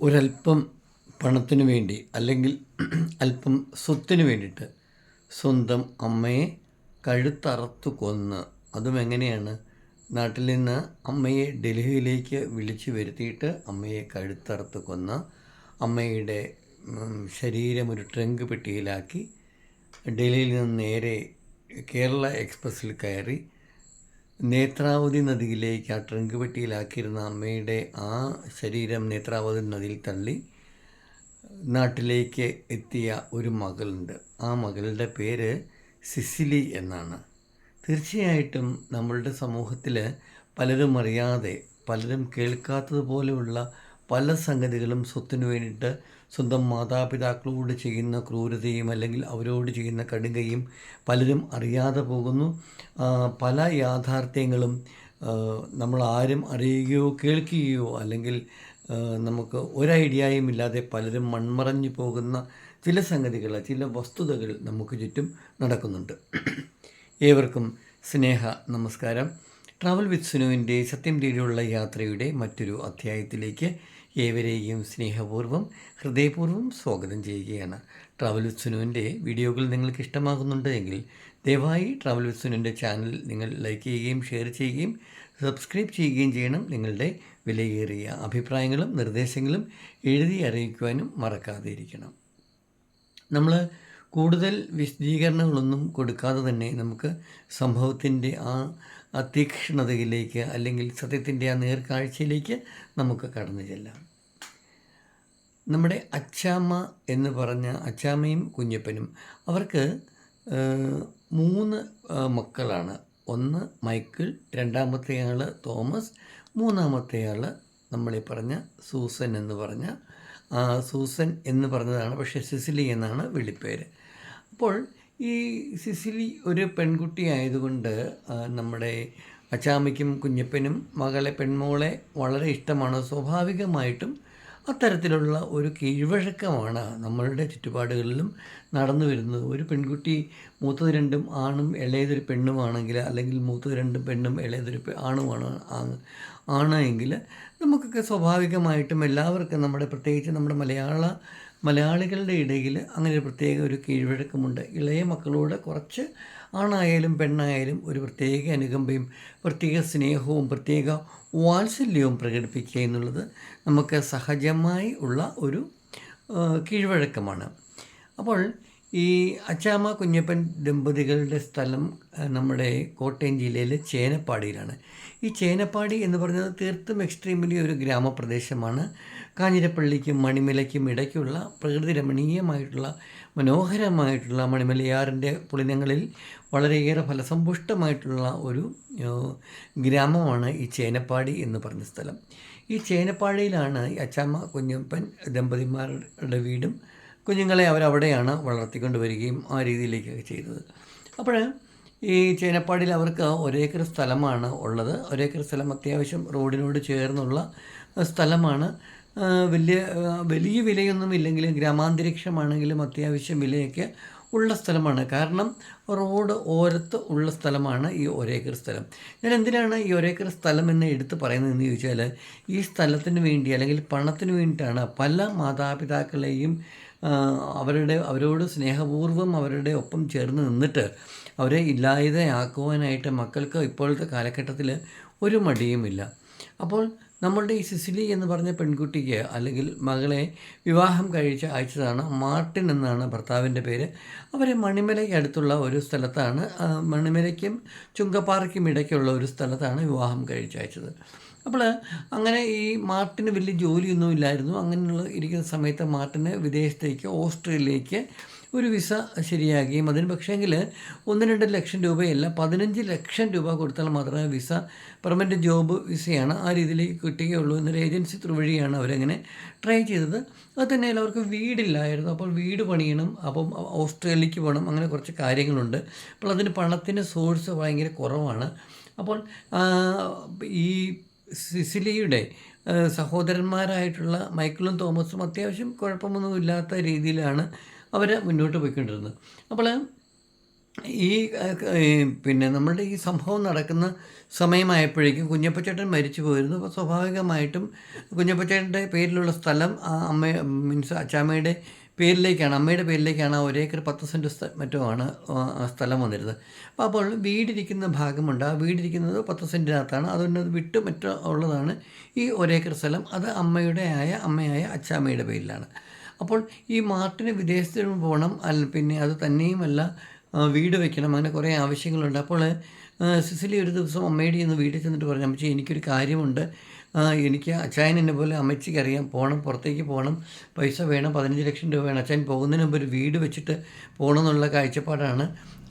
ഒരല്പം പണത്തിനു വേണ്ടി അല്ലെങ്കിൽ അല്പം സ്വത്തിനു വേണ്ടിയിട്ട് സ്വന്തം അമ്മയെ കഴുത്തറത്ത് കൊന്ന് അതും എങ്ങനെയാണ്? നാട്ടിൽ നിന്ന് അമ്മയെ ഡൽഹിയിലേക്ക് വിളിച്ചു വരുത്തിയിട്ട് അമ്മയെ കഴുത്തറുത്ത് കൊന്ന് അമ്മയുടെ ശരീരം ഒരു ട്രങ്ക് പെട്ടിയിലാക്കി ഡൽഹിയിൽ നിന്ന് നേരെ കേരള എക്സ്പ്രസ്സിൽ കയറി നേത്രാവതി നദിയിലേക്ക് ആ ട്രങ്ക് പെട്ടിയിലാക്കിയിരുന്ന അമ്മയുടെ ആ ശരീരം നേത്രാവതി നദിയിൽ തള്ളി നാട്ടിലേക്ക് എത്തിയ ഒരു മകളുണ്ട്. ആ മകളുടെ പേര് സിസിലി എന്നാണ്. തീർച്ചയായിട്ടും നമ്മളുടെ സമൂഹത്തിൽ പലരും അറിയാതെ പലരും കേൾക്കാത്തതുപോലെയുള്ള പല സംഗതികളും സ്വത്തിനു വേണ്ടിയിട്ട് സ്വന്തം മാതാപിതാക്കളോട് ചെയ്യുന്ന ക്രൂരതയും അല്ലെങ്കിൽ അവരോട് ചെയ്യുന്ന കടുകയും പലരും അറിയാതെ പോകുന്നു. പല യാഥാർത്ഥ്യങ്ങളും നമ്മൾ ആരും അറിയുകയോ കേൾക്കുകയോ അല്ലെങ്കിൽ നമുക്ക് ഒരു ഐഡിയയും ഇല്ലാതെ പലരും മൺമറഞ്ഞു പോകുന്ന ചില സംഗതികൾ ചില വസ്തുതകൾ നമുക്ക് ചുറ്റും നടക്കുന്നുണ്ട്. ഏവർക്കും സ്നേഹ നമസ്കാരം. ട്രാവൽ വിത്ത് സുനുവിന്റെ സത്യം തേടിയുള്ള യാത്രയുടെ മറ്റൊരു അധ്യായത്തിലേക്ക് ഏവരെയും സ്നേഹപൂർവം ഹൃദയപൂർവം സ്വാഗതം ചെയ്യുകയാണ്. ട്രാവൽ വിത്ത് സുനുവിന്റെ വീഡിയോകൾ നിങ്ങൾക്ക് ഇഷ്ടമാകുന്നുണ്ട് എങ്കിൽ ദയവായി ട്രാവൽ വിത്ത് സുനുവിന്റെ ചാനൽ നിങ്ങൾ ലൈക്ക് ചെയ്യുകയും ഷെയർ ചെയ്യുകയും സബ്സ്ക്രൈബ് ചെയ്യുകയും ചെയ്യണം. നിങ്ങളുടെ വിലയേറിയ അഭിപ്രായങ്ങളും നിർദ്ദേശങ്ങളും എഴുതി അറിയിക്കുവാനും മറക്കാതെ ഇരിക്കണം. നമ്മൾ കൂടുതൽ വിശദീകരണങ്ങളൊന്നും കൊടുക്കാതെ തന്നെ നമുക്ക് സംഭവത്തിന്റെ ആ ആ തീക്ഷ്ണതയിലേക്ക് അല്ലെങ്കിൽ സത്യത്തിന്റെ ആ നേർക്കാഴ്ചയിലേക്ക് നമുക്ക് കടന്നു ചെല്ലാം. നമ്മുടെ അച്ചാമ്മ എന്ന് പറഞ്ഞ അച്ചാമ്മയും കുഞ്ഞപ്പനും അവർക്ക് മൂന്ന് മക്കളാണ്. ഒന്ന് മൈക്കിൾ രണ്ടാമത്തെ ആൾ തോമസ് മൂന്നാമത്തെ ആൾ നമ്മളീ പറഞ്ഞ സൂസൻ എന്ന് പറഞ്ഞ സൂസൻ എന്ന് പറഞ്ഞതാണ് പക്ഷേ സിസിലി എന്നാണ് വിളിപ്പേര്. അപ്പോൾ ഈ സിസിലി ഒരു പെൺകുട്ടി ആയതുകൊണ്ട് നമ്മുടെ അച്ചാമ്മയ്ക്കും കുഞ്ഞപ്പനും മകളെ പെൺമോളെ വളരെ ഇഷ്ടമാണ്. സ്വാഭാവികമായിട്ടും അത്തരത്തിലുള്ള ഒരു കീഴ്വഴക്കമാണ് നമ്മളുടെ ചുറ്റുപാടുകളിലും നടന്നു വരുന്നത്. ഒരു പെൺകുട്ടി മൂത്തത് രണ്ടും ആണും ഇളയതൊരു പെണ്ണുമാണെങ്കിൽ അല്ലെങ്കിൽ മൂത്തത് രണ്ടും പെണ്ണും ഇളയതൊരു ആണുമാണ് ആണ് എങ്കിൽ നമുക്കൊക്കെ സ്വാഭാവികമായിട്ടും എല്ലാവർക്കും നമ്മുടെ പ്രത്യേകിച്ച് നമ്മുടെ മലയാള മലയാളികളുടെ ഇടയിൽ അങ്ങനെ ഒരു പ്രത്യേക ഒരു കീഴ്വഴക്കമുണ്ട്. ഇളയ മക്കളോട് കുറച്ച് ആണായാലും പെണ്ണായാലും ഒരു പ്രത്യേക അനുകമ്പയും പ്രത്യേക സ്നേഹവും പ്രത്യേക വാത്സല്യവും പ്രകടിപ്പിക്കുക എന്നുള്ളത് നമുക്ക് സഹജമായി ഉള്ള ഒരു കീഴ്വഴക്കമാണ്. അപ്പോൾ ഈ അച്ചാമ്മ കുഞ്ഞപ്പൻ ദമ്പതികളുടെ സ്ഥലം നമ്മുടെ കോട്ടയം ജില്ലയിലെ ചേനപ്പാടിയിലാണ്. ഈ ചേനപ്പാടി എന്ന് പറയുന്നത് തീർത്തും എക്സ്ട്രീമലി ഒരു ഗ്രാമപ്രദേശമാണ്. കാഞ്ഞിരപ്പള്ളിക്കും മണിമലയ്ക്കും ഇടയ്ക്കുള്ള പ്രകൃതി രമണീയമായിട്ടുള്ള മനോഹരമായിട്ടുള്ള മണിമലയാറിന്റെ പുളിനങ്ങളിൽ വളരെയേറെ ഫലസമ്പുഷ്ടമായിട്ടുള്ള ഒരു ഗ്രാമമാണ് ഈ ചേനപ്പാടി എന്ന് പറഞ്ഞ സ്ഥലം. ഈ ചേനപ്പാടിയിലാണ് അച്ചമ്മ കുഞ്ഞപ്പൻ ദമ്പതിമാരുടെ വീടും കുഞ്ഞുങ്ങളെ അവരവിടെയാണ് വളർത്തിക്കൊണ്ട് വരികയും ആ രീതിയിലേക്കൊക്കെ ചെയ്തത്. അപ്പോൾ ഈ ചേനപ്പാടിയിൽ അവർക്ക് ഒരേക്കർ സ്ഥലമാണ് ഉള്ളത്. ഒരേക്കർ സ്ഥലം അത്യാവശ്യം റോഡിനോട് ചേർന്നുള്ള സ്ഥലമാണ്. വലിയ വലിയ വിലയൊന്നും ഇല്ലെങ്കിലും ഗ്രാമാന്തരീക്ഷമാണെങ്കിലും അത്യാവശ്യം വിലയൊക്കെ ഉള്ള സ്ഥലമാണ്. കാരണം റോഡ് ഓരത്ത് ഉള്ള സ്ഥലമാണ് ഈ ഒരേക്കർ സ്ഥലം. ഞാൻ എന്തിനാണ് ഈ ഒരേക്കർ സ്ഥലം എന്ന് എടുത്ത് പറയുന്നതെന്ന് ചോദിച്ചാൽ ഈ സ്ഥലത്തിന് വേണ്ടി അല്ലെങ്കിൽ പണത്തിന് വേണ്ടിയിട്ടാണ് പല മാതാപിതാക്കളെയും അവരുടെ അവരോട് സ്നേഹപൂർവം അവരുടെ ഒപ്പം ചേർന്ന് നിന്നിട്ട് അവരെ ഇല്ലായതയാക്കുവാനായിട്ട് മക്കൾക്ക് ഇപ്പോഴത്തെ കാലഘട്ടത്തിൽ ഒരു മടിയുമില്ല. അപ്പോൾ നമ്മളുടെ ഈ സിസിലി എന്ന് പറഞ്ഞ പെൺകുട്ടിക്ക് അല്ലെങ്കിൽ മകളെ വിവാഹം കഴിച്ച് അയച്ചതാണ് മാർട്ടിൻ എന്നാണ് ഭർത്താവിന്റെ പേര്. അവരെ മണിമലയ്ക്ക് അടുത്തുള്ള ഒരു സ്ഥലത്താണ് മണിമലയ്ക്കും ചുങ്കപ്പാറയ്ക്കും ഇടയ്ക്കുള്ള ഒരു സ്ഥലത്താണ് വിവാഹം കഴിച്ചയച്ചത് അപ്പോൾ അങ്ങനെ ഈ മാർട്ടിന് വലിയ ജോലിയൊന്നും ഇല്ലായിരുന്നു. അങ്ങനെയുള്ള ഇരിക്കുന്ന സമയത്ത് മാർട്ടിന് വിദേശത്തേക്ക് ഓസ്ട്രേലിയയിലേക്ക് ഒരു വിസ ശരിയാക്കുകയും അതിന് പക്ഷേങ്കിൽ ഒന്ന് രണ്ട് ലക്ഷം രൂപയല്ല പതിനഞ്ച് ലക്ഷം രൂപ കൊടുത്താൽ മാത്രമേ വിസ പെർമനന്റ് ജോബ് വിസയാണ് ആ രീതിയിലേക്ക് കിട്ടുകയുള്ളൂ എന്നൊരു ഏജൻസി ത്രൂ വഴിയാണ് അവരങ്ങനെ ട്രൈ ചെയ്തത്. അത് തന്നെ അവർക്ക് വീടില്ലായിരുന്നു. അപ്പോൾ വീട് പണിയണം അപ്പം ഓസ്ട്രേലിയക്ക് പോകണം അങ്ങനെ കുറച്ച് കാര്യങ്ങളുണ്ട്. അപ്പോൾ അതിന് പണത്തിന്റെ സോഴ്സ് ഭയങ്കര കുറവാണ്. അപ്പോൾ ഈ സിസിലിയുടെ സഹോദരന്മാരായിട്ടുള്ള മൈക്കിളും തോമസും അത്യാവശ്യം കുഴപ്പമൊന്നുമില്ലാത്ത രീതിയിലാണ് അവർ മുന്നോട്ട് പോയിക്കൊണ്ടിരുന്നത്. അപ്പോൾ ഈ പിന്നെ നമ്മളുടെ ഈ സംഭവം നടക്കുന്ന സമയമായപ്പോഴേക്കും കുഞ്ഞപ്പച്ചേട്ടൻ മരിച്ചു പോയിരുന്നു. അപ്പോൾ സ്വാഭാവികമായിട്ടും കുഞ്ഞപ്പച്ചേട്ടന്റെ പേരിലുള്ള സ്ഥലം ആ അമ്മ മീൻസ് അച്ചാമ്മയുടെ പേരിലേക്കാണ് അമ്മയുടെ പേരിലേക്കാണ് ആ ഒരേക്കർ പത്ത് സെന്റ് മറ്റുമാണ് സ്ഥലം വന്നിരുന്നത്. അപ്പോൾ അപ്പോൾ വീടിരിക്കുന്ന ഭാഗമുണ്ട്. ആ വീടിരിക്കുന്നത് പത്ത് സെന്റിനകത്താണ്. അതുകൊണ്ട് അത് വിട്ട് മറ്റുള്ളതാണ് ഈ ഒരേക്കർ സ്ഥലം. അത് അമ്മയുടെ ആയ അമ്മയായ അച്ചാമ്മയുടെ പേരിലാണ്. അപ്പോൾ ഈ മാർട്ടിന് വിദേശത്തിന് പോകണം അല്ല പിന്നെ അത് തന്നെയുമല്ല വീട് വെക്കണം അങ്ങനെ കുറേ ആവശ്യങ്ങളുണ്ട്. അപ്പോൾ സിസിലി ഒരു ദിവസം അമ്മയുടെ ഇന്ന് വീട്ടിൽ ചെന്നിട്ട് പറഞ്ഞു അമ്മച്ചി എനിക്കൊരു കാര്യമുണ്ട്. എനിക്ക് അച്ചായൻ എന്നെ പോലെ അമ്മച്ചിക്ക് അറിയാം. പോകണം പുറത്തേക്ക് പോകണം പൈസ വേണം പതിനഞ്ച് ലക്ഷം രൂപ വേണം. അച്ചായൻ പോകുന്നതിന് മുമ്പ് ഒരു വീട് വെച്ചിട്ട് പോകണം എന്നുള്ള കാഴ്ചപ്പാടാണ്.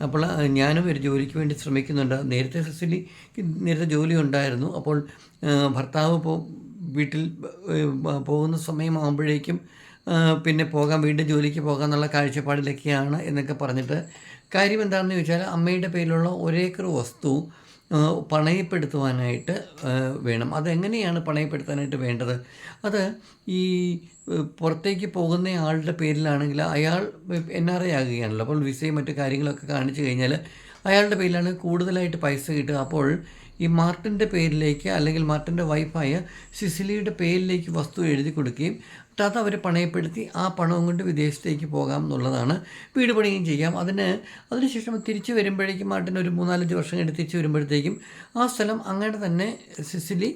അപ്പോൾ ഞാനും ഒരു ജോലിക്ക് വേണ്ടി ശ്രമിക്കുന്നുണ്ട്. നേരത്തെ സിസിലി നേരത്തെ ജോലി ഉണ്ടായിരുന്നു. അപ്പോൾ ഭർത്താവ് പോ വീട്ടിൽ പോകുന്ന സമയമാകുമ്പോഴേക്കും പിന്നെ പോകാം വീണ്ടും ജോലിക്ക് പോകാം എന്നുള്ള കാഴ്ചപ്പാടിലൊക്കെയാണ് എന്നൊക്കെ പറഞ്ഞിട്ട് കാര്യം എന്താണെന്ന് ചോദിച്ചാൽ അമ്മയുടെ പേരിലുള്ള ഒരേക്കർ വസ്തു പണയപ്പെടുത്തുവാനായിട്ട് വേണം. അതെങ്ങനെയാണ് പണയപ്പെടുത്താനായിട്ട് വേണ്ടത്? അത് ഈ പുറത്തേക്ക് പോകുന്ന ആളുടെ പേരിലാണെങ്കിൽ അയാൾ എൻ ആർ ഐ ആകുകയാണല്ലോ. അപ്പോൾ വിസയും മറ്റു കാര്യങ്ങളൊക്കെ കാണിച്ചു കഴിഞ്ഞാൽ അയാളുടെ പേരിലാണ് കൂടുതലായിട്ട് പൈസ കിട്ടുക. അപ്പോൾ ഈ മാർട്ടിന്റെ പേരിലേക്ക് അല്ലെങ്കിൽ മാർട്ടിന്റെ വൈഫായ സിസിലിയുടെ പേരിലേക്ക് വസ്തു എഴുതി കൊടുക്കുകയും അത് അവർ പണയപ്പെടുത്തി ആ പണവും കൊണ്ട് വിദേശത്തേക്ക് പോകാം എന്നുള്ളതാണ് വീട് പണിയും ചെയ്യാം. അതിന് അതിനുശേഷം തിരിച്ചു വരുമ്പോഴേക്കും മാട്ടിന് ഒരു മൂന്നാലഞ്ച് വർഷം കഴിഞ്ഞ് തിരിച്ചു വരുമ്പോഴത്തേക്കും ആ സ്ഥലം അങ്ങനെ തന്നെ സിസിലി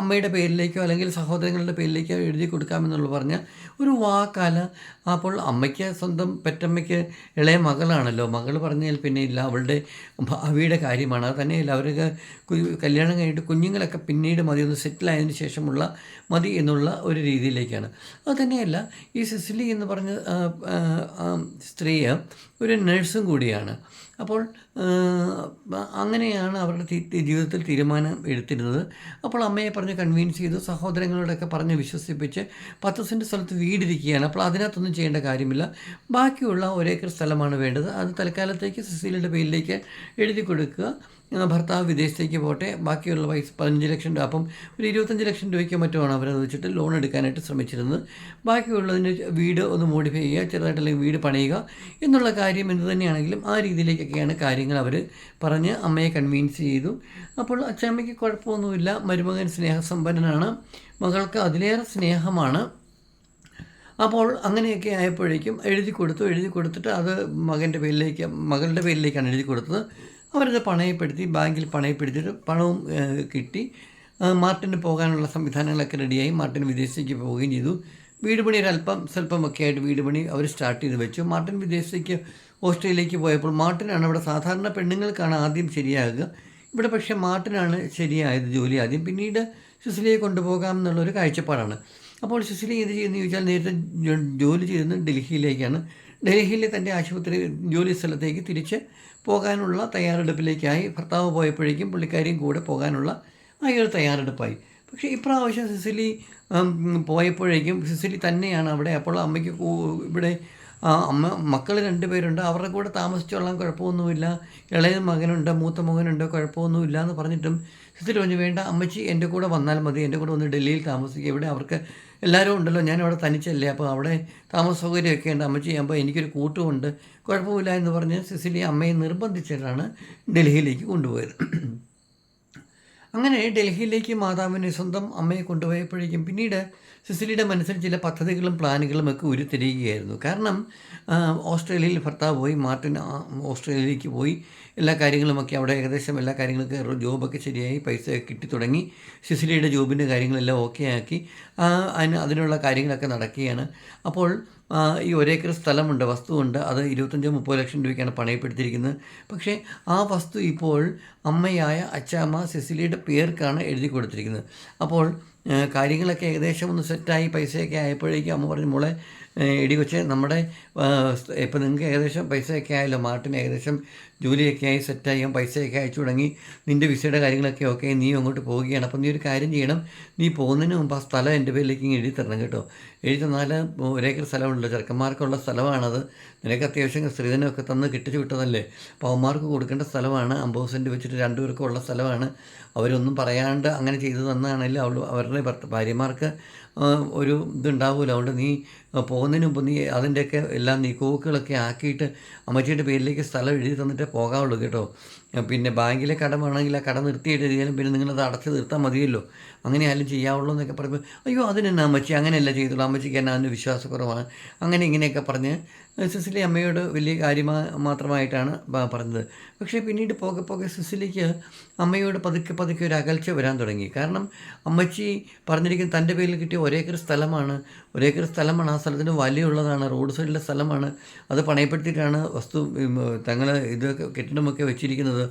അമ്മയുടെ പേരിലേക്കോ അല്ലെങ്കിൽ സഹോദരങ്ങളുടെ പേരിലേക്കോ എഴുതി കൊടുക്കാമെന്നുള്ള പറഞ്ഞ ഒരു വാക്കാല. അപ്പോൾ അമ്മയ്ക്ക് സ്വന്തം പെറ്റമ്മയ്ക്ക് ഇളയ മകളാണല്ലോ. മകൾ പറഞ്ഞാൽ പിന്നെ ഇല്ല അവളുടെ ഭാവിയുടെ കാര്യമാണ്. അത് തന്നെയല്ല അവർക്ക് കല്യാണം കഴിഞ്ഞിട്ട് കുഞ്ഞുങ്ങളൊക്കെ പിന്നീട് മതി ഒന്ന് സെറ്റിലായതിനു ശേഷമുള്ള മതി എന്നുള്ള ഒരു രീതിയിലേക്കാണ്. അത് തന്നെയല്ല ഈ സിസിലി എന്ന് പറഞ്ഞ സ്ത്രീ ഒരു നഴ്സും കൂടിയാണ്. അപ്പോൾ അങ്ങനെയാണ് അവരുടെ ജീവിതത്തിൽ തീരുമാനം എടുത്തിരുന്നത്. അപ്പോൾ അമ്മയെ പറഞ്ഞ് കൺവീൻസ് ചെയ്തു സഹോദരങ്ങളോടൊക്കെ പറഞ്ഞ് വിശ്വസിപ്പിച്ച് പത്ത് സെന്റ് സ്ഥലത്ത് വീടിരിക്കുകയാണ്. അപ്പോൾ അതിനകത്തൊന്നും ചെയ്യേണ്ട കാര്യമില്ല. ബാക്കിയുള്ള ഒരേക്കർ സ്ഥലമാണ് വേണ്ടത്. അത് തൽക്കാലത്തേക്ക് സിസിലിയുടെ പേരിലേക്ക് എഴുതി കൊടുക്കുക. ഭർത്താവ് വിദേശത്തേക്ക് പോട്ടെ ബാക്കിയുള്ള പൈസ പതിനഞ്ച് ലക്ഷം രൂപ. അപ്പം ഒരു ഇരുപത്തഞ്ച് ലക്ഷം രൂപയ്ക്ക് മറ്റുമാണ് അവരത് വെച്ചിട്ട് ലോൺ എടുക്കാനായിട്ട് ശ്രമിച്ചിരുന്നത്. ബാക്കിയുള്ളതിന് വീട് ഒന്ന് മോഡിഫൈ ചെയ്യുക ചെറുതായിട്ട് അല്ലെങ്കിൽ വീട് പണിയുക എന്നുള്ള കാര്യം എന്ത് തന്നെയാണെങ്കിലും ആ രീതിയിലേക്കൊക്കെയാണ് കാര്യങ്ങൾ അവർ പറഞ്ഞ് അമ്മയെ കൺവീൻസ് ചെയ്തു. അപ്പോൾ അച്ഛമ്മയ്ക്ക് കുഴപ്പമൊന്നുമില്ല. മരുമകൻ സ്നേഹസമ്പന്നനാണ്. മകൾക്ക് അതിലേറെ സ്നേഹമാണ്. അപ്പോൾ അങ്ങനെയൊക്കെ ആയപ്പോഴേക്കും എഴുതി കൊടുത്തു. എഴുതി കൊടുത്തിട്ട് അത് മകന്റെ പേരിലേക്ക് മകളുടെ പേരിലേക്കാണ് എഴുതി കൊടുത്തത്. അവരത് പണയപ്പെടുത്തി ബാങ്കിൽ പണയപ്പെടുത്തിയിട്ട് പണവും കിട്ടി. മാർട്ടിന് പോകാനുള്ള സംവിധാനങ്ങളൊക്കെ റെഡിയായി. മാർട്ടിൻ വിദേശത്തേക്ക് പോവുകയും ചെയ്തു. വീട് പണി ഒരല്പം സ്വല്പമൊക്കെ ആയിട്ട് വീട് പണി അവർ സ്റ്റാർട്ട് ചെയ്ത് വെച്ചു. മാർട്ടിൻ വിദേശത്തേക്ക് ഓസ്ട്രേലിയയിലേക്ക് പോയപ്പോൾ മാർട്ടിനാണ് അവിടെ സാധാരണ പെണ്ണുങ്ങൾക്കാണ് ആദ്യം ശരിയാകുക. ഇവിടെ പക്ഷേ മാർട്ടിനാണ് ശരിയായത് ജോലി ആദ്യം. പിന്നീട് സുസിലിയെ കൊണ്ടുപോകാം എന്നുള്ളൊരു കാഴ്ചപ്പാടാണ്. അപ്പോൾ സിസിലി എന്ത് ചെയ്യുന്നത് ചോദിച്ചാൽ നേരത്തെ ജോലി ചെയ്യുന്നത് ഡൽഹിയിലേക്കാണ്. ഡൽഹിയിലെ തന്റെ ആശുപത്രി ജോലി സ്ഥലത്തേക്ക് തിരിച്ച് പോകാനുള്ള തയ്യാറെടുപ്പിലേക്കായി ഭർത്താവ് പോയപ്പോഴേക്കും പുള്ളിക്കാരിയും കൂടെ പോകാനുള്ള ആ തയ്യാറെടുപ്പായി. പക്ഷേ ഇപ്രാവശ്യം സിസിലി പോയപ്പോഴേക്കും സിസിലി തന്നെയാണ് അവിടെ. അപ്പോൾ അമ്മയ്ക്ക് ഇവിടെ അമ്മ മക്കൾ രണ്ടുപേരുണ്ട് അവരുടെ കൂടെ താമസിച്ചോളാം കുഴപ്പമൊന്നുമില്ല. ഇളയ മകനുണ്ട് മൂത്ത മകനുണ്ട് കുഴപ്പമൊന്നുമില്ല എന്ന് പറഞ്ഞിട്ടും സിസിലി പറഞ്ഞു വേണ്ട അമ്മച്ചി എന്റെ കൂടെ വന്നാൽ മതി എന്റെ കൂടെ വന്ന് ഡൽഹിയിൽ താമസിക്കുക. ഇവിടെ അവർക്ക് എല്ലാവരും ഉണ്ടല്ലോ ഞാൻ അവിടെ തനിച്ചല്ലേ അപ്പോൾ അവിടെ താമസ സൗകര്യമൊക്കെ ഉണ്ട്. അമ്മച്ചി ആകുമ്പോൾ എനിക്കൊരു കൂട്ടുമുണ്ട്. കുഴപ്പമില്ല എന്ന് പറഞ്ഞ് സിസിലി അമ്മയെ നിർബന്ധിച്ചിട്ടാണ് ഡൽഹിയിലേക്ക് കൊണ്ടുപോയത്. അങ്ങനെ ഡൽഹിയിലേക്ക് മാതാവിനെ സ്വന്തം അമ്മയെ കൊണ്ടുപോയപ്പോഴേക്കും പിന്നീട് സിസിലിയുടെ മനസ്സിൽ ചില പദ്ധതികളും പ്ലാനുകളും ഒക്കെ ഉരുത്തിരിയുകയായിരുന്നു. കാരണം ഓസ്ട്രേലിയയിൽ ഭർത്താവ് പോയി മാർട്ടിൻ ഓസ്ട്രേലിയയിലേക്ക് പോയി എല്ലാ കാര്യങ്ങളുമൊക്കെ അവിടെ ഏകദേശം എല്ലാ കാര്യങ്ങളൊക്കെ ജോബൊക്കെ ശരിയായി പൈസ കിട്ടി തുടങ്ങി. സിസിലിയുടെ ജോബിന്റെ കാര്യങ്ങളെല്ലാം ഓക്കെ ആക്കി. അതിന് അതിനുള്ള കാര്യങ്ങളൊക്കെ നടക്കുകയാണ്. അപ്പോൾ ഈ ഒരേക്കർ സ്ഥലമുണ്ട് വസ്തുവുണ്ട്. അത് ഇരുപത്തഞ്ചോ മുപ്പത് ലക്ഷം രൂപയ്ക്കാണ് പണയപ്പെടുത്തിയിരിക്കുന്നത്. പക്ഷേ ആ വസ്തു ഇപ്പോൾ അമ്മയായ അച്ചാമ്മ സിസിലിയുടെ പേർക്കാണ് എഴുതി കൊടുത്തിരിക്കുന്നത്. അപ്പോൾ കാര്യങ്ങളൊക്കെ ഏകദേശം ഒന്ന് സെറ്റായി പൈസയൊക്കെ ആയപ്പോഴേക്കും അമ്മ പറഞ്ഞു മോളെ ഇടി വെച്ച് നമ്മുടെ ഇപ്പം നിങ്ങൾക്ക് ഏകദേശം പൈസയൊക്കെ ആയല്ലോ മാർട്ടിന് ഏകദേശം ജോലിയൊക്കെ ആയി സെറ്റായി പൈസയൊക്കെ അയച്ചു തുടങ്ങി നിന്റെ വിസയുടെ കാര്യങ്ങളൊക്കെ ഓക്കെ നീ അങ്ങോട്ട് പോവുകയാണ് അപ്പം നീ ഒരു കാര്യം ചെയ്യണം നീ പോകുന്നതിന് മുമ്പ് ആ സ്ഥലം എന്റെ പേരിലേക്ക് എഴുതി തരണം കേട്ടോ. എഴുതി തന്നാൽ ഒരേക്കർ സ്ഥലമുണ്ടല്ലോ ചെറുക്കന്മാർക്കുള്ള സ്ഥലമാണത്. നിനക്ക് അത്യാവശ്യം സ്ത്രീധനമൊക്കെ തന്ന് കിട്ടിച്ചു വിട്ടതല്ലേ? പൗമാർക്ക് കൊടുക്കേണ്ട സ്ഥലമാണ്. അമ്പത് സെന്റ് വെച്ചിട്ട് രണ്ടുപേർക്കും ഉള്ള സ്ഥലമാണ്. അവരൊന്നും പറയാണ്ട് അങ്ങനെ ചെയ്തു തന്നാണെങ്കിൽ അവൾ അവരുടെ ഭർത്ത ഭാര്യമാർക്ക് ഒരു ഇതുണ്ടാവില്ല അതുകൊണ്ട് നീ പോകുന്ന പോകുന്നതിന് മുമ്പ് നീ അതിന്റെയൊക്കെ എല്ലാം നീക്കോക്കുകളൊക്കെ ആക്കിയിട്ട് അമ്മച്ചിയുടെ പേരിലേക്ക് സ്ഥലം എഴുതി തന്നിട്ടേ പോകാവുള്ളൂ കേട്ടോ. പിന്നെ ബാങ്കിലെ കടമാണെങ്കിൽ ആ കട നിർത്തിയിട്ട് എഴുതിയാലും പിന്നെ നിങ്ങളത് അടച്ചു തീർത്താൽ മതിയല്ലോ. അങ്ങനെ ആയാലും ചെയ്യാവുള്ളൂ എന്നൊക്കെ പറയുമ്പോൾ അയ്യോ അതിനെന്നാ അമ്മച്ചി? അങ്ങനെയല്ല ചെയ്തുള്ളൂ അമ്മച്ചിക്ക് എന്നാ അതിന് വിശ്വാസക്കുറവാണ്? അങ്ങനെ ഇങ്ങനെയൊക്കെ പറഞ്ഞ് സിസിലി അമ്മയോട് വലിയ കാര്യമാ മാത്രമായിട്ടാണ് പറഞ്ഞത്. പക്ഷേ പിന്നീട് പോകെ പോകെ സിസിലിക്ക് അമ്മയോട് പതുക്കെ പതുക്കെ ഒരു അകൽച്ച വരാൻ തുടങ്ങി. കാരണം അമ്മച്ചി പറഞ്ഞിരിക്കുന്ന തന്റെ പേരിൽ കിട്ടിയ ഒരേക്കർ സ്ഥലമാണ് ഒരേക്കർ സ്ഥലമാണ്. ആ സ്ഥലത്തിന് വലിയുള്ളതാണ്. റോഡ് സൈഡിലെ സ്ഥലമാണ്. അത് പണയപ്പെടുത്തിയിട്ടാണ് വസ്തു തങ്ങൾ ഇത് കെട്ടിടമൊക്കെ വെച്ചിരിക്കുന്നത്.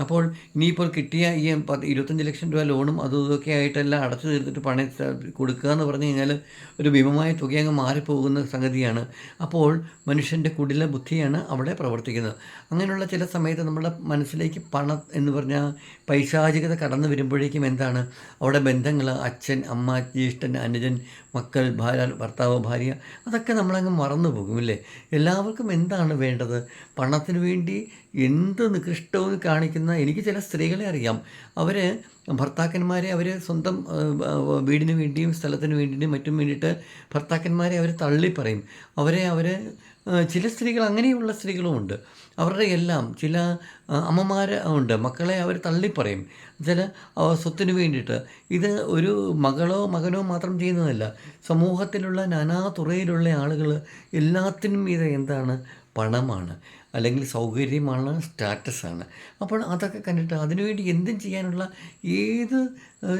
അപ്പോൾ ഇനിയിപ്പോൾ കിട്ടിയ ഈ പത്ത് ഇരുപത്തഞ്ച് ലക്ഷം രൂപ ലോണും അതും ഇതൊക്കെ ആയിട്ടെല്ലാം അടച്ചു തീർത്തിട്ട് പണയ കൊടുക്കുക എന്ന് പറഞ്ഞു കഴിഞ്ഞാൽ ഒരു ഭീമമായ തുക അങ്ങ് മാറിപ്പോകുന്ന സംഗതിയാണ്. അപ്പോൾ മനുഷ്യന്റെ കുടില ബുദ്ധിയാണ് അവിടെ പ്രവർത്തിക്കുന്നത്. അങ്ങനെയുള്ള ചില സമയത്ത് നമ്മുടെ മനസ്സിലേക്ക് പണം എന്ന് പറഞ്ഞാൽ പൈശാചികത കടന്നു വരുമ്പോഴേക്കും എന്താണ്? അവിടെ ബന്ധങ്ങൾ അച്ഛൻ അമ്മ ജ്യേഷ്ഠൻ അനുജൻ മക്കൾ ഭാര്യ ഭർത്താവ് ഭാര്യ? അതൊക്കെ നമ്മളങ്ങ് മറന്നു പോകും അല്ലേ? എല്ലാവർക്കും എന്താണ് വേണ്ടത്? പണത്തിന് വേണ്ടി എന്ത് നികൃഷ്ടവും കാണിക്കുന്ന എനിക്ക് ചില സ്ത്രീകളെ അറിയാം. അവർ ഭർത്താക്കന്മാരെ അവർ സ്വന്തം വീടിന് വേണ്ടിയും സ്ഥലത്തിന് വേണ്ടിയും മറ്റും വേണ്ടിയിട്ട് ഭർത്താക്കന്മാരെ അവർ തള്ളിപ്പറയും. അവരെ അവർ ചില സ്ത്രീകൾ അങ്ങനെയുള്ള സ്ത്രീകളുമുണ്ട്. അവരുടെ എല്ലാം ചില അമ്മമാർ ഉണ്ട്. മക്കളെ അവർ തള്ളിപ്പറയും. ചില സ്വത്തിന് വേണ്ടിയിട്ട്. ഇത് ഒരു മകളോ മകനോ മാത്രം ചെയ്യുന്നതല്ല. സമൂഹത്തിലുള്ള നാനാ തുറയിലുള്ള ആളുകൾ എല്ലാത്തിനും ഇത് എന്താണ്? പണമാണ്. അല്ലെങ്കിൽ സൗകര്യമാണ് സ്റ്റാറ്റസാണ്. അപ്പോൾ അതൊക്കെ കണ്ടിട്ട് അതിനുവേണ്ടി എന്തും ചെയ്യാനുള്ള ഏത്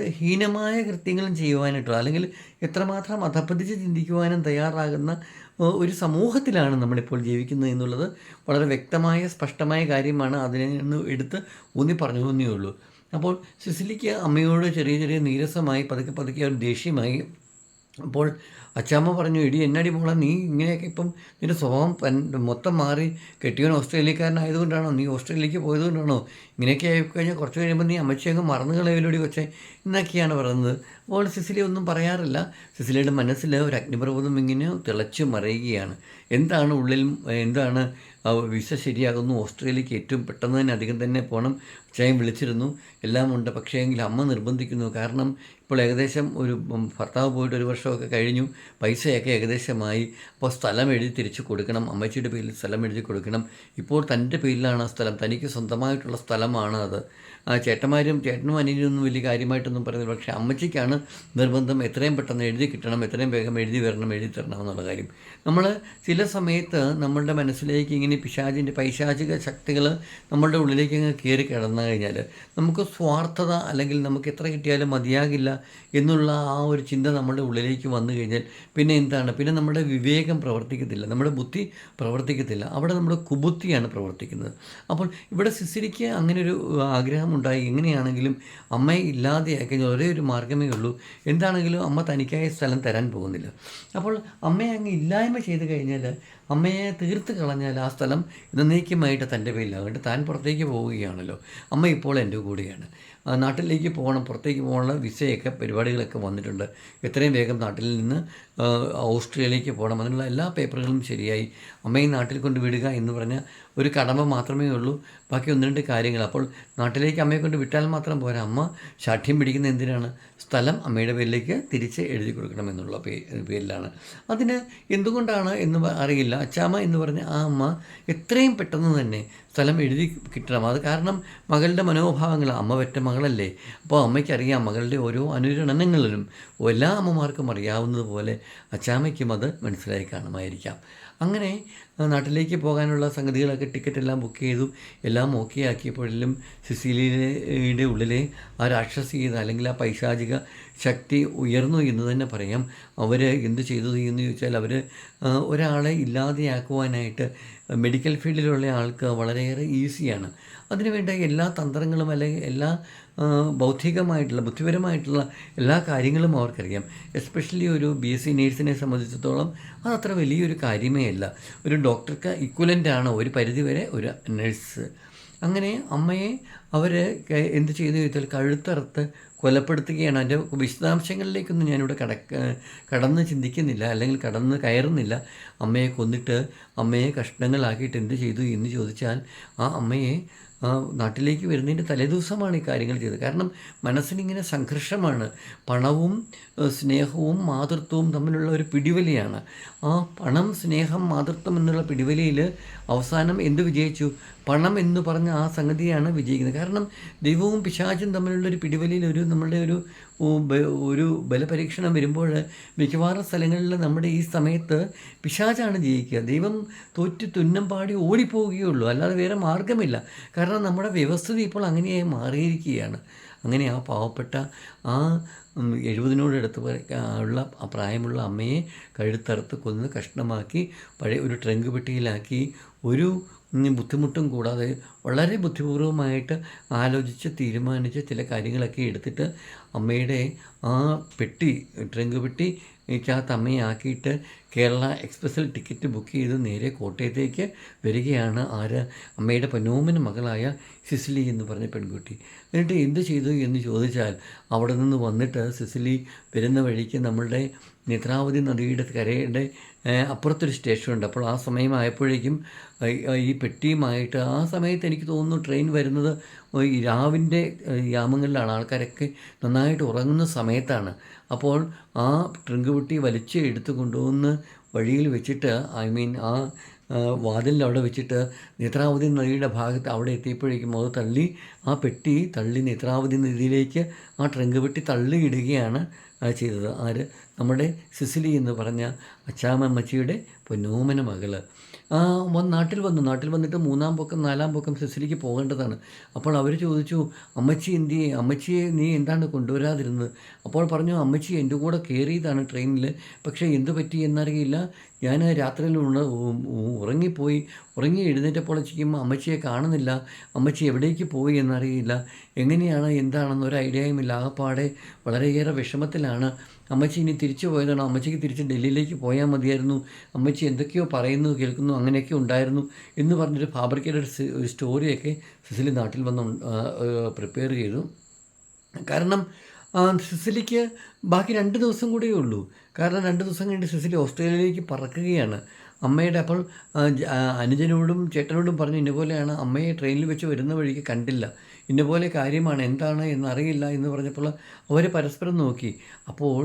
ഹീനമായ കൃത്യങ്ങളും ചെയ്യുവാനായിട്ടോ അല്ലെങ്കിൽ എത്രമാത്രം അധപ്പതിച്ച് ചിന്തിക്കുവാനും തയ്യാറാകുന്ന ഒരു സമൂഹത്തിലാണ് നമ്മളിപ്പോൾ ജീവിക്കുന്നത് എന്നുള്ളത് വളരെ വ്യക്തമായ സ്പഷ്ടമായ കാര്യമാണ് അതിനെ നിന്ന് എടുത്ത് ഊന്നി പറഞ്ഞു തന്നേ ഉള്ളൂ. അപ്പോൾ സിസിലിക്ക് അമ്മയോട് ചെറിയ ചെറിയ നീരസമായി പതുക്കെ പതുക്കെ ഒരു ദേഷ്യമായി അപ്പോൾ അച്ചാമ്മ പറഞ്ഞു ഇടി എന്നടി മോളെ നീ ഇങ്ങനെയൊക്കെ ഇപ്പം നിന്റെ സ്വഭാവം മൊത്തം മാറി കെട്ടിയവൻ ഓസ്ട്രേലിയക്കാരനായതുകൊണ്ടാണോ? നീ ഓസ്ട്രേലിയക്ക് പോയതുകൊണ്ടാണോ? ഇങ്ങനെയൊക്കെ ആയിക്കഴിഞ്ഞാൽ കുറച്ച് കഴിയുമ്പോൾ നീ അമ്മച്ചി അങ്ങ് മറന്നു എന്നൊക്കെയാണ് പറയുന്നത് അപ്പോൾ സിസിലി ഒന്നും പറയാറില്ല. സിസിലിയുടെ മനസ്സിൽ ഒരു അഗ്നിപർവതം ഇങ്ങനെ തിളച്ച് മറയുകയാണ്. എന്താണ് ഉള്ളിൽ എന്താണ് വിസ ശരിയാകുന്നു? ഓസ്ട്രേലിയക്ക് ഏറ്റവും പെട്ടെന്ന് തന്നെ അധികം തന്നെ പോകണം ചായം വിളിച്ചിരുന്നു. എല്ലാം ഉണ്ട്. പക്ഷേ എങ്കിൽ അമ്മ നിർബന്ധിക്കുന്നു. കാരണം ഇപ്പോൾ ഏകദേശം ഒരു ഭർത്താവ് പോയിട്ട് ഒരു വർഷമൊക്കെ കഴിഞ്ഞു. പൈസയൊക്കെ ഏകദേശമായി. അപ്പോൾ സ്ഥലം എഴുതി തിരിച്ചു കൊടുക്കണം. അമ്മച്ചിയുടെ പേരിൽ സ്ഥലം എഴുതി കൊടുക്കണം. ഇപ്പോൾ തന്റെ പേരിലാണ് ആ സ്ഥലം. തനിക്ക് സ്വന്തമായിട്ടുള്ള സ്ഥലമാണ് അത്. ആ ചേട്ടന്മാരും ചേട്ടനും അനിയനൊന്നും വലിയ കാര്യമായിട്ടൊന്നും പറയുന്നില്ല. പക്ഷേ അമ്മച്ചിക്കാണ് നിർബന്ധം എത്രയും പെട്ടെന്ന് എഴുതി കിട്ടണം. എത്രയും വേഗം എഴുതി വരണം എഴുതി തരണം എന്നുള്ള കാര്യം. നമ്മൾ ചില സമയത്ത് നമ്മളുടെ മനസ്സിലേക്ക് ഇങ്ങനെ പിശാചിന്റെ പൈശാചിക ശക്തികൾ നമ്മളുടെ ഉള്ളിലേക്ക് അങ്ങ് കയറി കിടന്നു കഴിഞ്ഞാൽ നമുക്ക് സ്വാർത്ഥത അല്ലെങ്കിൽ നമുക്ക് എത്ര കിട്ടിയാലും മതിയാകില്ല എന്നുള്ള ആ ഒരു ചിന്ത നമ്മുടെ ഉള്ളിലേക്ക് വന്നു കഴിഞ്ഞാൽ പിന്നെ എന്താണ്? പിന്നെ നമ്മുടെ വിവേകം പ്രവർത്തിക്കത്തില്ല നമ്മുടെ ബുദ്ധി പ്രവർത്തിക്കത്തില്ല. അവിടെ നമ്മുടെ കുബുദ്ധിയാണ് പ്രവർത്തിക്കുന്നത്. അപ്പോൾ ഇവിടെ സിസിരിക്ക് അങ്ങനെ ഒരു ആഗ്രഹം ഉണ്ടായി. എങ്ങനെയാണെങ്കിലും അമ്മയെ കഴിഞ്ഞാൽ ഒരേ ഒരു മാർഗമേ ഉള്ളൂ. എന്താണെങ്കിലും അമ്മ തനിക്കായ സ്ഥലം തരാൻ പോകുന്നില്ല. അപ്പോൾ അമ്മയെ അങ്ങ് ഇല്ലായ്മ ചെയ്ത് കഴിഞ്ഞാൽ അമ്മയെ തീർത്ത് കളഞ്ഞാൽ ആ സ്ഥലം എന്നേക്കുമായിട്ട് തന്റെ പേരിലാകട്ടെ. താൻ പുറത്തേക്ക് പോവുകയാണല്ലോ. അമ്മ ഇപ്പോൾ എന്റെ കൂടെയാണ്. നാട്ടിലേക്ക് പോകണം പുറത്തേക്ക് പോകാനുള്ള വിസയൊക്കെ പരിപാടികളൊക്കെ വന്നിട്ടുണ്ട്. എത്രയും വേഗം നാട്ടിൽ നിന്ന് ഓസ്ട്രേലിയയിലേക്ക് പോകണം. അതിനുള്ള എല്ലാ പേപ്പറുകളും ശരിയായി. അമ്മയെ നാട്ടിൽ കൊണ്ട് വിടുക എന്ന് പറഞ്ഞ ഒരു കടമ മാത്രമേ ഉള്ളൂ. ബാക്കി ഒന്ന് രണ്ട് കാര്യങ്ങൾ. അപ്പോൾ നാട്ടിലേക്ക് അമ്മയെ കൊണ്ട് വിട്ടാൽ മാത്രം പോരാ. അമ്മ ശാഠ്യം പിടിക്കുന്ന എന്തിനാണ്? സ്ഥലം അമ്മയുടെ പേരിലേക്ക് തിരിച്ച് എഴുതി കൊടുക്കണം എന്നുള്ള പേരിലാണ്. അതിന് എന്തുകൊണ്ടാണ് എന്ന് അറിയില്ല. അച്ചാമ്മ എന്ന് പറഞ്ഞ ആ അമ്മ എത്രയും പെട്ടെന്ന് തന്നെ സ്ഥലം എഴുതി കിട്ടണം. അത് കാരണം മകളുടെ മനോഭാവങ്ങൾ അമ്മ വെറ്റ മകളല്ലേ? അപ്പോൾ അമ്മയ്ക്കറിയാം മകളുടെ ഓരോ അനുരണനങ്ങളിലും എല്ലാ അമ്മമാർക്കും അറിയാവുന്നതുപോലെ അച്ചാമ്മയ്ക്കും അത് മനസ്സിലായി കാണുമായിരിക്കാം. അങ്ങനെ നാട്ടിലേക്ക് പോകാനുള്ള സംഗതികളൊക്കെ ടിക്കറ്റ് എല്ലാം ബുക്ക് ചെയ്തു. എല്ലാം ഓക്കെ ആക്കിയപ്പോഴെല്ലാം സിസിലിയുടെ ഉള്ളിലെ ആ രാക്ഷസീയത അല്ലെങ്കിൽ ആ പൈശാചിക ശക്തി ഉയർന്നു എന്ന് തന്നെ പറയാം. അവർ എന്ത് ചെയ്തു എന്ന് ചോദിച്ചാൽ അവർ ഒരാളെ ഇല്ലാതെയാക്കുവാനായിട്ട് മെഡിക്കൽ ഫീൽഡിലുള്ള ആൾക്ക് വളരെയേറെ ഈസിയാണ്. അതിനുവേണ്ട എല്ലാ തന്ത്രങ്ങളും അല്ലെങ്കിൽ എല്ലാ ബൗദ്ധികമായിട്ടുള്ള ബുദ്ധിപരമായിട്ടുള്ള എല്ലാ കാര്യങ്ങളും അവർക്കറിയാം. എസ്പെഷ്യലി ഒരു ബി എസ് സി നേഴ്സിനെ സംബന്ധിച്ചിടത്തോളം അത് അത്ര വലിയൊരു കാര്യമേ അല്ല ഒരു ഡോക്ടർക്ക് ഇക്വലന്റ് ആണ് ഒരു പരിധിവരെ ഒരു നഴ്സ് അങ്ങനെ അമ്മയെ അവർ എന്ത് ചെയ്തു ചോദിച്ചാൽ കഴുത്തറുത്ത് കൊലപ്പെടുത്തുകയാണ്. അതിന്റെ വിശദാംശങ്ങളിലേക്കൊന്നും ഞാനിവിടെ കട കടന്ന് ചിന്തിക്കുന്നില്ല അല്ലെങ്കിൽ കടന്ന് കയറുന്നില്ല. അമ്മയെ കൊന്നിട്ട് അമ്മയെ കഷ്ണങ്ങളാക്കിയിട്ട് എന്ത് ചെയ്തു എന്ന് ചോദിച്ചാൽ ആ അമ്മയെ നാട്ടിലേക്ക് വരുന്നതിന്റെ തലേദിവസമാണ് ഈ കാര്യങ്ങൾ ചെയ്തത്. കാരണം മനസ്സിനിങ്ങനെ സംഘർഷമാണ്. പണവും സ്നേഹവും മാതൃത്വവും തമ്മിലുള്ള ഒരു പിടിവലിയാണ്. ആ പണം സ്നേഹം മാതൃത്വം എന്നുള്ള പിടിവലിയിൽ അവസാനം എന്ത് വിജയിച്ചു? പണം എന്ന് പറഞ്ഞ ആ സംഗതിയാണ് വിജയിക്കുന്നത്. കാരണം ദൈവവും പിശാചും തമ്മിലുള്ള ഒരു പിടിവലിയിൽ ഒരു നമ്മളുടെ ഒരു ഒരു ബലപരീക്ഷണം വരുമ്പോൾ മിക്കവാറും സ്ഥലങ്ങളിൽ നമ്മുടെ ഈ സമയത്ത് പിശാചാണ് ജയിക്കുക ദൈവം തോറ്റു തുന്നം പാടി ഓടിപ്പോവുകയുള്ളൂ. അല്ലാതെ വേറെ മാർഗമില്ല കാരണം നമ്മുടെ വ്യവസ്ഥിതി ഇപ്പോൾ അങ്ങനെയായി മാറിയിരിക്കുകയാണ്. അങ്ങനെ ആ പാവപ്പെട്ട ആ എഴുപതിനോടടുത്ത് ഉള്ള പ്രായമുള്ള അമ്മയെ കഴുത്തറുത്ത് കൊന്ന് കഷ്ണമാക്കി പഴയ ഒരു ട്രങ്ക് പെട്ടിയിലാക്കി ഒരു ബുദ്ധിമുട്ടും കൂടാതെ വളരെ ബുദ്ധിപൂർവമായിട്ട് ആലോചിച്ച് തീരുമാനിച്ച് ചില കാര്യങ്ങളൊക്കെ എടുത്തിട്ട് അമ്മയുടെ ആ പെട്ടി ട്രങ്ക് പെട്ടി ചാത്തമ്മയാക്കിയിട്ട് കേരള എക്സ്പ്രസ്സിൽ ടിക്കറ്റ് ബുക്ക് ചെയ്ത് നേരെ കോട്ടയത്തേക്ക് വരികയാണ് ആര്? അമ്മയുടെ പനോമിന് മകളായ സിസിലി എന്ന് പറഞ്ഞ പെൺകുട്ടി. എന്നിട്ട് എന്ത് ചെയ്തു എന്ന് ചോദിച്ചാൽ അവിടെ നിന്ന് വന്നിട്ട് സിസിലി വരുന്ന വഴിക്ക് നമ്മളുടെ നേത്രാവതി നദിയുടെ കരയുടെ അപ്പുറത്തൊരു സ്റ്റേഷനുണ്ട്. അപ്പോൾ ആ സമയമായപ്പോഴേക്കും ഈ- പെട്ടിയുമായിട്ട് ആ സമയത്ത് എനിക്ക് തോന്നുന്നു ട്രെയിൻ വരുന്നത് ഈ രാവിന്റെ യാമങ്ങളിലാണ്. ആൾക്കാരൊക്കെ നന്നായിട്ട് ഉറങ്ങുന്ന സമയത്താണ്. അപ്പോൾ ആ ട്രിങ്ക് പെട്ടി വലിച്ച് എടുത്ത് കൊണ്ടുവന്ന് വഴിയിൽ വെച്ചിട്ട് ഐ മീൻ ആ വാതിലിന്റെ അവിടെ വെച്ചിട്ട് നേത്രാവതി നദിയുടെ ഭാഗത്ത് അവിടെ എത്തിയപ്പോഴേക്കും അത് തള്ളി ആ പെട്ടി തള്ളി നേത്രാവതി നദിയിലേക്ക് ആ ട്രങ്ക് പെട്ടി തള്ളിയിടുകയാണ് ചെയ്തത്. ആര്? നമ്മുടെ സിസിലി എന്ന് പറഞ്ഞ അച്ചാമ്മച്ചിയുടെ പൊന്നോമന മകൾ. ആ നാട്ടിൽ വന്നു. നാട്ടിൽ വന്നിട്ട് മൂന്നാം പൊക്കം നാലാം പൊക്കം സിസിലിക്ക് പോകേണ്ടതാണ്. അപ്പോൾ അവർ ചോദിച്ചു അമ്മച്ചി എന്തിയെ? അമ്മച്ചിയെ നീ എന്താണ് കൊണ്ടുവരാതിരുന്നത്? അപ്പോൾ പറഞ്ഞു അമ്മച്ചി എന്റെ കൂടെ കയറിയതാണ് ട്രെയിനിൽ പക്ഷേ എന്ത് പറ്റി എന്നറിയില്ല. ഞാൻ രാത്രിയിൽ ഉണ ഉറങ്ങിപ്പോയി. ഉറങ്ങി എഴുന്നേറ്റപ്പോൾ ചെയ്യും അമ്മച്ചിയെ കാണുന്നില്ല. അമ്മച്ചി എവിടേക്ക് പോയി എന്നറിയില്ല. എങ്ങനെയാണ്? എന്താണെന്നൊരു ഐഡിയയുമില്ല ആകപ്പാടെ വളരെയേറെ വിഷമത്തിലാണ്. അമ്മച്ചി ഇനി തിരിച്ചു പോയതാണ്? അമ്മച്ചിക്ക് തിരിച്ച് ഡൽഹിയിലേക്ക് പോയാൽ മതിയായിരുന്നു. അമ്മച്ചി എന്തൊക്കെയോ പറയുന്നു കേൾക്കുന്നു അങ്ങനെയൊക്കെ ഉണ്ടായിരുന്നു എന്ന് പറഞ്ഞൊരു ഫാബ്രിക്കേറ്റഡ് ഒരു സ്റ്റോറിയൊക്കെ സിസിലി നാട്ടിൽ വന്ന് പ്രിപ്പയർ ചെയ്തു. കാരണം സിസിലിക്ക് ബാക്കി രണ്ട് ദിവസം കൂടിയേ ഉള്ളൂ. കാരണം രണ്ട് ദിവസം കഴിഞ്ഞ് സിസിലി ഓസ്ട്രേലിയയിലേക്ക് പറക്കുകയാണ്. അമ്മയുടെ അപ്പോൾ അനുജനോടും ചേട്ടനോടും പറഞ്ഞു ഇന്നപോലെയാണ് അമ്മയെ ട്രെയിനിൽ വെച്ച് വരുന്ന വഴിക്ക് കണ്ടില്ല. ഇന്നപോലെ കാര്യമാണ് എന്താണ് എന്നറിയില്ല എന്ന് പറഞ്ഞപ്പോൾ അവർ പരസ്പരം നോക്കി. അപ്പോൾ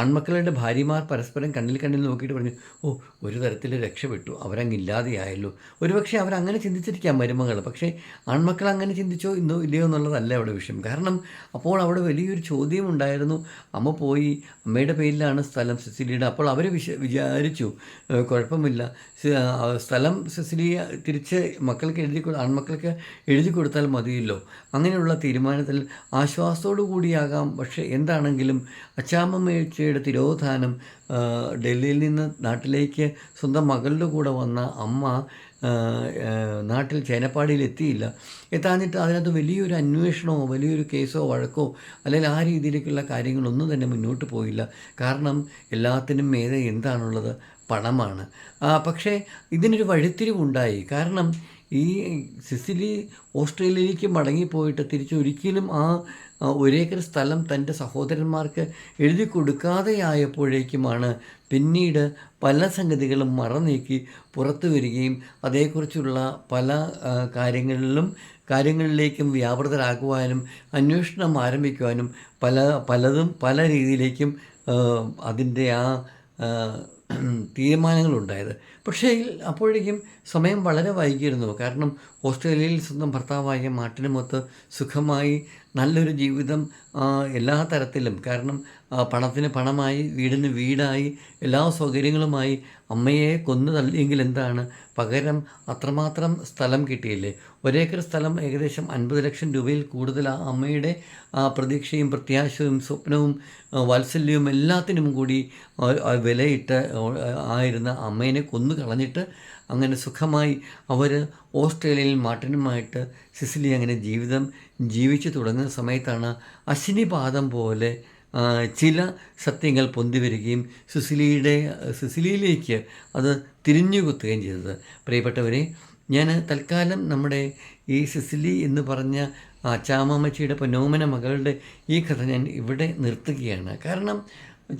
ആൺമക്കളുടെ ഭാര്യമാർ പരസ്പരം കണ്ണിൽ കണ്ണിൽ നോക്കിയിട്ട് പറഞ്ഞു ഓ ഒരു തരത്തിൽ രക്ഷപ്പെട്ടു. അവരങ്ങ് ഇല്ലാതെയായല്ലോ. ഒരുപക്ഷെ അവരങ്ങനെ ചിന്തിച്ചിരിക്കാം മരുമകൾ പക്ഷേ ആൺമക്കൾ അങ്ങനെ ചിന്തിച്ചോ ഇന്നോ ഇല്ലയോ എന്നുള്ളതല്ല അവിടെ വിഷയം. കാരണം അപ്പോൾ അവിടെ വലിയൊരു ചോദ്യം ഉണ്ടായിരുന്നു. അമ്മ പോയി അമ്മയുടെ പേരിലാണ് സ്ഥലം സിസിലിയുടെ. അപ്പോൾ അവർ വിശ വിചാരിച്ചു കുഴപ്പമില്ല. സ്ഥലം സിസിലിയ തിരിച്ച് മക്കൾക്ക് എഴുതി ആൺമക്കൾക്ക് എഴുതി കൊടുത്താൽ മതിയല്ലോ. അങ്ങനെയുള്ള തീരുമാനത്തിൽ ആശ്വാസത്തോടു കൂടിയാകാം. പക്ഷേ എന്താണെങ്കിലും അച്ചാമ്മമ്മയുടെ തിരോധാനം ഡൽഹിയിൽ നിന്ന് നാട്ടിലേക്ക് സ്വന്തം മകളുടെ കൂടെ വന്ന അമ്മ നാട്ടിൽ ചേനപ്പാടിയിൽ എത്തിയില്ല. എത്താഞ്ഞിട്ട് അതിനകത്ത് വലിയൊരു അന്വേഷണമോ വലിയൊരു കേസോ വഴക്കോ അല്ലെങ്കിൽ ആ രീതിയിലേക്കുള്ള കാര്യങ്ങളൊന്നും തന്നെ മുന്നോട്ട് പോയില്ല. കാരണം എല്ലാത്തിനും മേലെ എന്താണുള്ളത്? പണമാണ്. പക്ഷേ ഇതിനൊരു വഴിത്തിരിവുണ്ടായി. കാരണം ഈ സിസിലി ഓസ്ട്രേലിയയിലേക്ക് മടങ്ങിപ്പോയിട്ട് തിരിച്ചൊരിക്കലും ആ ഒരേക്കർ സ്ഥലം തന്റെ സഹോദരന്മാർക്ക് എഴുതി കൊടുക്കാതെയായപ്പോഴേക്കുമാണ് പിന്നീട് പല സംഗതികളും മറനീക്കി പുറത്തു വരികയും അതേക്കുറിച്ചുള്ള പല കാര്യങ്ങളിലും കാര്യങ്ങളിലേക്കും വ്യാപൃതരാകുവാനും അന്വേഷണം ആരംഭിക്കുവാനും പല പലതും പല രീതിയിലേക്കും അതിന്റെ ആ, തീരുമാനങ്ങളുണ്ടായത്. പക്ഷേ അപ്പോഴേക്കും സമയം വളരെ വൈകിയിരുന്നു. കാരണം ഓസ്ട്രേലിയയിൽ സ്വന്തം ഭർത്താവായ മാട്ടിനുമൊത്ത് സുഖമായി നല്ലൊരു ജീവിതം എല്ലാ തരത്തിലും. കാരണം പണത്തിന് പണമായി വീടിന് വീടായി എല്ലാ സൗകര്യങ്ങളുമായി അമ്മയെ കൊന്നു തള്ളിയെങ്കിൽ എന്താണ്? പകരം അത്രമാത്രം സ്ഥലം കിട്ടിയില്ലേ? ഒരേക്കർ സ്ഥലം ഏകദേശം അൻപത് ലക്ഷം രൂപയിൽ കൂടുതൽ ആ അമ്മയുടെ പ്രതീക്ഷയും പ്രത്യാശയും സ്വപ്നവും വാത്സല്യവും എല്ലാത്തിനും കൂടി വിലയിട്ട് ആയിരുന്ന അമ്മേനെ കൊന്നു കളഞ്ഞിട്ട് അങ്ങനെ സുഖമായി അവർ ഓസ്ട്രേലിയയിൽ മാട്ടിനുമായിട്ട് സിസിലി അങ്ങനെ ജീവിതം ജീവിച്ചു തുടങ്ങുന്ന സമയത്താണ് അശ്വിനിപാദം പോലെ ആ, ചില സത്യങ്ങൾ പൊന്തി വരികയും സിസിലിയുടെ സിസിലിയിലേക്ക് അത് തിരിഞ്ഞു കുത്തുകയും ചെയ്തത്. പ്രിയപ്പെട്ടവരെ ഞാൻ തൽക്കാലം നമ്മുടെ ഈ സിസിലി എന്ന് പറഞ്ഞ അച്ചാമ്മച്ചിയുടെ പൊന്നോമന മകളുടെ ഈ കഥ ഞാൻ ഇവിടെ നിർത്തുകയാണ്. കാരണം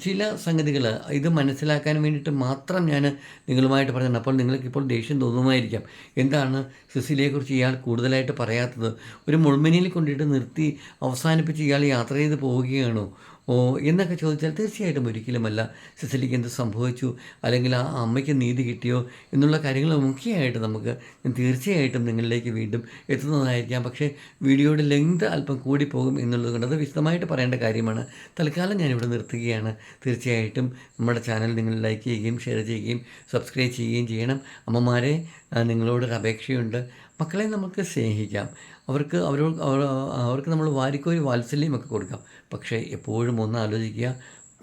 ചില സംഗതികൾ ഇത് മനസ്സിലാക്കാൻ വേണ്ടിയിട്ട് മാത്രം ഞാൻ നിങ്ങളുമായിട്ട് പറഞ്ഞത് അപ്പോൾ നിങ്ങൾക്കിപ്പോൾ ദേഷ്യം തോന്നുമായിരിക്കാം. എന്താണ് സിസിലിയെക്കുറിച്ച് ഇയാൾ കൂടുതലായിട്ട് പറയാത്തത്? ഒരു മുൾമിനിയിൽ കൊണ്ടിട്ട് നിർത്തി അവസാനിപ്പിച്ച് ഇയാൾ യാത്ര ചെയ്ത് പോവുകയാണോ? ഓ എന്നൊക്കെ ചോദിച്ചാൽ തീർച്ചയായിട്ടും ഒരിക്കലുമല്ല. സിസിലിക്ക് എന്ത് സംഭവിച്ചു? അല്ലെങ്കിൽ ആ അമ്മയ്ക്ക് നീതി കിട്ടിയോ? എന്നുള്ള കാര്യങ്ങൾ മുഖ്യമായിട്ട് നമുക്ക് തീർച്ചയായിട്ടും നിങ്ങളിലേക്ക് വീണ്ടും എത്തുന്നതായിരിക്കാം. പക്ഷേ വീഡിയോയുടെ ലെങ്ത് അല്പം കൂടിപ്പോകും എന്നുള്ളത് കൊണ്ട് അത് വിശദമായിട്ട് പറയേണ്ട കാര്യമാണ്. തൽക്കാലം ഞാനിവിടെ നിർത്തുകയാണ്. തീർച്ചയായിട്ടും നമ്മുടെ ചാനൽ നിങ്ങൾ ലൈക്ക് ചെയ്യുകയും ഷെയർ ചെയ്യുകയും സബ്സ്ക്രൈബ് ചെയ്യുകയും ചെയ്യണം. അമ്മമാരെ നിങ്ങളോടൊരു അപേക്ഷയുണ്ട്. മക്കളെ നമുക്ക് സ്നേഹിക്കാം. അവർക്ക് അവരോട് അവർ അവർക്ക് നമ്മൾ വാരിക്കോരി വാത്സല്യമൊക്കെ കൊടുക്കാം. പക്ഷേ എപ്പോഴും ഒന്ന് ആലോചിക്കുക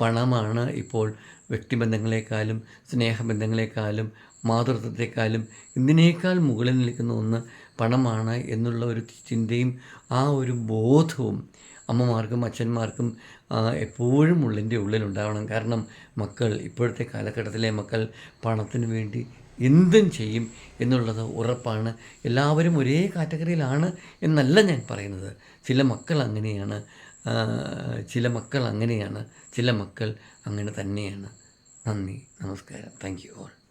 പണമാണ് ഇപ്പോൾ വ്യക്തിബന്ധങ്ങളെക്കാളും സ്നേഹബന്ധങ്ങളെക്കാളും മാതൃത്വത്തെക്കാളും ഇതിനേക്കാൾ മുകളിൽ നിൽക്കുന്ന ഒന്ന് പണമാണ് എന്നുള്ള ഒരു ചിന്തയും ആ ഒരു ബോധവും അമ്മമാർക്കും അച്ഛന്മാർക്കും എപ്പോഴും ഉള്ളിന്റെ ഉള്ളിലുണ്ടാവണം. കാരണം മക്കൾ ഇപ്പോഴത്തെ കാലഘട്ടത്തിലെ മക്കൾ പണത്തിന് വേണ്ടി എന്തും ചെയ്യും എന്നുള്ളത് ഉറപ്പാണ്. എല്ലാവരും ഒരേ കാറ്റഗറിയിലാണ് എന്നല്ല ഞാൻ പറയുന്നത്. ചില മക്കൾ അങ്ങനെയാണ്. ചില മക്കൾ അങ്ങനെയാണ്. ചില മക്കൾ അങ്ങനെ തന്നെയാണ്. നന്ദി. നമസ്കാരം. Thank you all